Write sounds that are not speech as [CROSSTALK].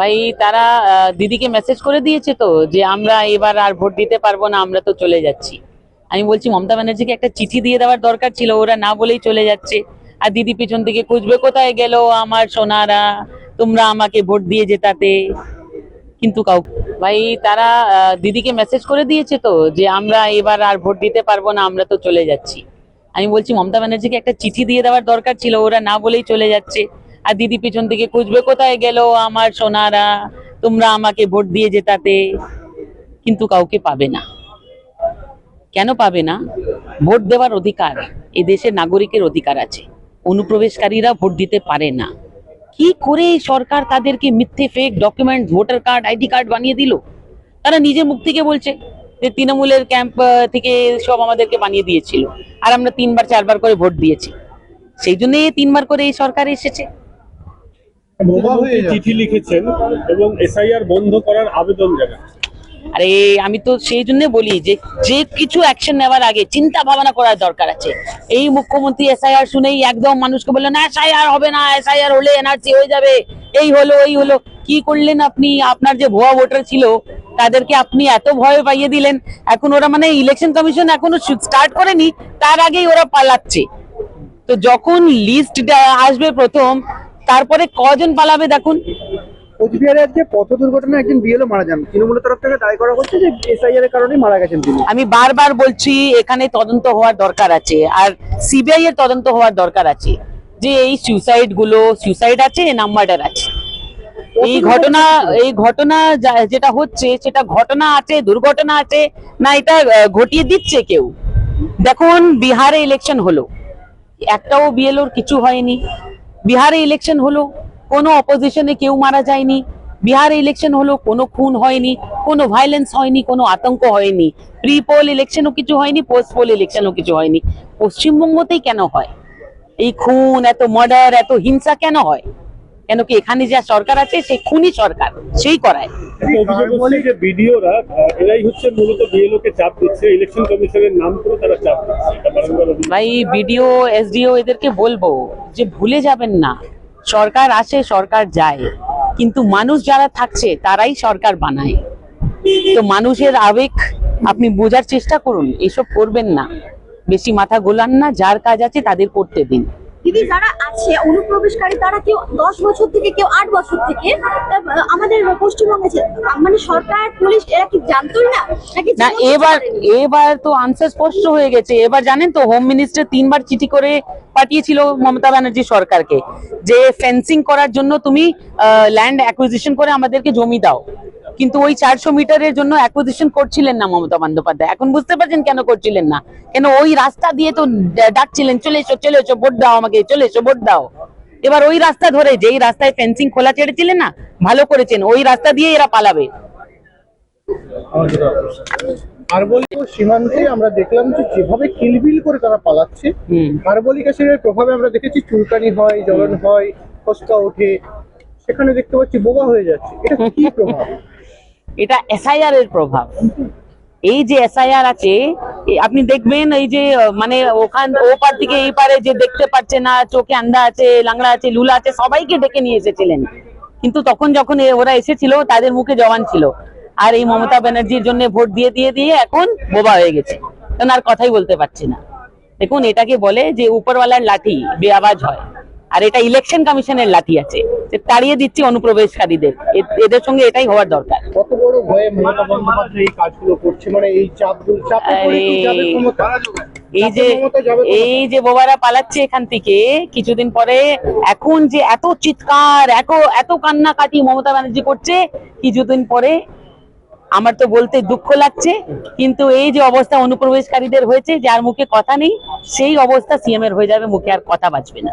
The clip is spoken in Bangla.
ভাই, তারা দিদিকে মেসেজ করে দিয়েছে তো, যে আমরা এবার আর ভোট দিতে পারব না, আমরা তো চলে যাচ্ছি। আমি বলছি, মমতা ব্যানার্জিকে একটা চিঠি দিয়ে দেওয়ার দরকার ছিল, ওরা না বলেই চলে যাচ্ছে। আর দিদি পিছন থেকে খুঁজবে কোথায় গেল আমার সোনারা? তোমরা আমাকে ভোট দিয়ে জেতাতে। কিন্তু কাউ, ভাই, তারা দিদিকে মেসেজ করে দিয়েছে তো, যে আমরা এবার আর ভোট দিতে পারব না, আমরা তো চলে যাচ্ছি। আমি বলছি, মমতা ব্যানার্জিকে একটা চিঠি দিয়ে দেওয়ার দরকার ছিল, ওরা না বলেই চলে যাচ্ছে। আর দিদি পিছন থেকে খুঁজবে, কোথায় গেল আমার সোনারা? তোমরা আমাকে ভোট দিয়ে জেতাতে। কিন্তু কাউকে পাবে না। কেন পাবে না? ভোট দেওয়ার অধিকার, এ দেশের নাগরিকের অধিকার আছে। অনুপ্রবেশকারীরা ভোট দিতে পারে না। কি করে সরকার তাদেরকে মিথ্যে fake document voter card ID card বানিয়ে দিল? তারা নিজে মুখ থেকে বলছে যে তৃণমূলের ক্যাম্প থেকে সব আমাদেরকে বানিয়ে দিয়েছিল। আর আমরা তিনবার, চারবার করে ভোট দিয়েছি। সেই জন্য তিনবার করে এই সরকার এসেছে। চিঠি লিখেছেন এবং এসআইআর বন্ধ করার আবেদন জানান আরে আমি তো সেই জন্য বলি যে যে কিছু অ্যাকশন নেওয়ার আগে চিন্তা ভাবনা করার দরকার আছে। এই মুখ্যমন্ত্রী এসআইআর শুনেই একদম মানুষকে বললেন এসআইআর হবে না এসআইআর হলে এনআরসি হয়ে যাবে। এই হলো এই হলো। কি করলেন আপনি? আপনার যে ভুয়া ভোটার ছিল তাদেরকে আপনি এত ভয় পাইয়ে দিলেন। এখন ওরা মানে ইলেকশন কমিশন এখনও স্টার্ট করেনি তার আগেই ওরা পালাচ্ছে। তো যখন লিস্ট আসবে প্রথম তারপরে কজন পালাবে দেখুন। কোচবিহারে আজকে পথ দুর্ঘটনায় একজন বিএলও মারা যান। তৃণমূলের তরফ থেকে দায় করা হচ্ছে যে এসআইআর এর কারণেই মারা গেছেন তিনি। আমি বারবার বলছি এখানে তদন্ত হওয়ার দরকার আছে আর সিবিআই এর তদন্ত হওয়ার দরকার আছে যে এই সুইসাইডগুলো সুইসাইড আছে না মার্ডার আছে। এই ঘটনা এই ঘটনা যেটা হচ্ছে সেটা ঘটনা আছে দুর্ঘটনা আছে না এটা ঘটিয়ে দিচ্ছে কেউ। দেখুন বিহারে ইলেকশন হলো। একটাও বিএলওর কিছু হয়নি। বিহারে ইলেকশন হলো কোনো অপোজিশনে কেউ মারা যায়নি। বিহারে ইলেকশন হলো কোনো খুন হয়নি কোনো ভাইলেন্স হয়নি কোনো আতঙ্ক হয়নি। প্রি পোল ইলেকশনও কিছু হয়নি পোস্ট পোল ইলেকশনও কিছু হয়নি। পশ্চিমবঙ্গতেই কেন হয়? এই খুন এত মার্ডার এত হিংসা কেন হয়? কেন কি এখানে যা সরকার আছে সেই খুনি সরকার সেই করায়। যে বিডিওরা এরাই হচ্ছে মূলত বিএলও কে চাপ দিচ্ছে ইলেকশন কমিশনের নাম করে তারা চাপ দিচ্ছে। ভাই, বিডিও, এসডিও এদেরকে বলব যে ভুলে যাবেন না। সরকার আসে, সরকার যায়। কিন্তু মানুষ যারা থাকছে, তারাই সরকার বানায়। তো মানুষের আবেগ আপনি বোঝার চেষ্টা করুন, এসব করবেন না। বেশি মাথা গোলান না, যার কাজ আছে তাদের করতে দিন। দিদি যারা আছে অনুপ্রবেশকারী তারা কেউ দশ বছর থেকে কেউ আট বছর থেকে আমাদের পশ্চিমবঙ্গে মানে সরকার পুলিশ এরা কি জানতোই না? না এবার এবার তো আনসার স্পষ্ট হয়ে গেছে। এবার জানেন তো হোম মিনিস্টার তিনবার চিঠি করে পাঠিয়েছিল মমতা ব্যানার্জি সরকারকে যে ফেন্সিং করার জন্য তুমি ল্যান্ড অ্যাকুইজিশন করে আমাদেরকে জমি দাও। কিন্তু ওই চারশো মিটারের জন্য অ্যাকুইজিশন করছিলেন না মমতা বন্দ্যোপাধ্যায়। এখন বুঝতে পারছেন কেন করছিলেন না? কেন ওই রাস্তা দিয়ে তো ডাকছিলেন চলে এসো চলে এসো ভোট দাও আমাকে চলে এসো ভোট দাও। এবার ওই রাস্তা ধরে যেই রাস্তায় ফেন্সিং খোলা ছেড়েছিলেন না ভালো করেছেন ওই রাস্তা দিয়ে এরা পালাবে। ও সীমান্তে আমরা দেখলাম যে যেভাবে কিলবিল করে তারা পালাচ্ছে কার্বলিক অ্যাসিডের প্রভাবে আমরা দেখেছি চুলকানি হয় জ্বলন হয় ফসকা ওঠে সেখানে দেখতে পাচ্ছি বোবা হয়ে যাচ্ছে। এটা কি [LAUGHS] প্রভাব? এটা এসআইআর এর প্রভাব। এই যে এসআইআর আছে আপনি দেখবেন এই যে মানে ওখান ও পার থেকে এই পারে যে দেখতে পাচ্ছে না, চোখে আন্ধা আছে, লাংড়া আছে, লুলা আছে, সবাইকে ডেকে নিয়ে এসেছিলেন। কিন্তু তখন যখন ওরা এসেছিল, তাদের মুখে জওয়ান ছিল। আর এই মমতা ব্যানার্জির জন্য ভোট দিয়ে দিয়ে দিয়ে এখন বোবা হয়ে গেছে। কারণ আর কথাই বলতে পারছি না। দেখুন, এটাকে বলে যে উপরওয়ালার লাঠি বেআওয়াজ হয়। আর এটা ইলেকশন কমিশনের লাঠি আছে। যে তাড়িয়ে দিচ্ছি অনুপ্রবেশকারীদের। এদের সঙ্গে এটাই হওয়ার দরকার। কত বড় ভয়ে মমতা বন্দ্যোপাধ্যায় এই কাজগুলো করছে? মানে এই চাপ চাপে যে? এই যে বোবারা পালাচ্ছে এখান থেকে কিছুদিন পরে এখন যে এত চিৎকার এত এত কান্নাকাটি মমতা ব্যানার্জি করছে কিছুদিন পরে আমার তো বলতে দুঃখ লাগছে কিন্তু এই যে অবস্থা অনুপ্রবেশকারীদের হয়েছে যার মুখে কথা নেই সেই অবস্থা সিএম এর হয়ে যাবে মুখে আর কথা বাঁচবে না।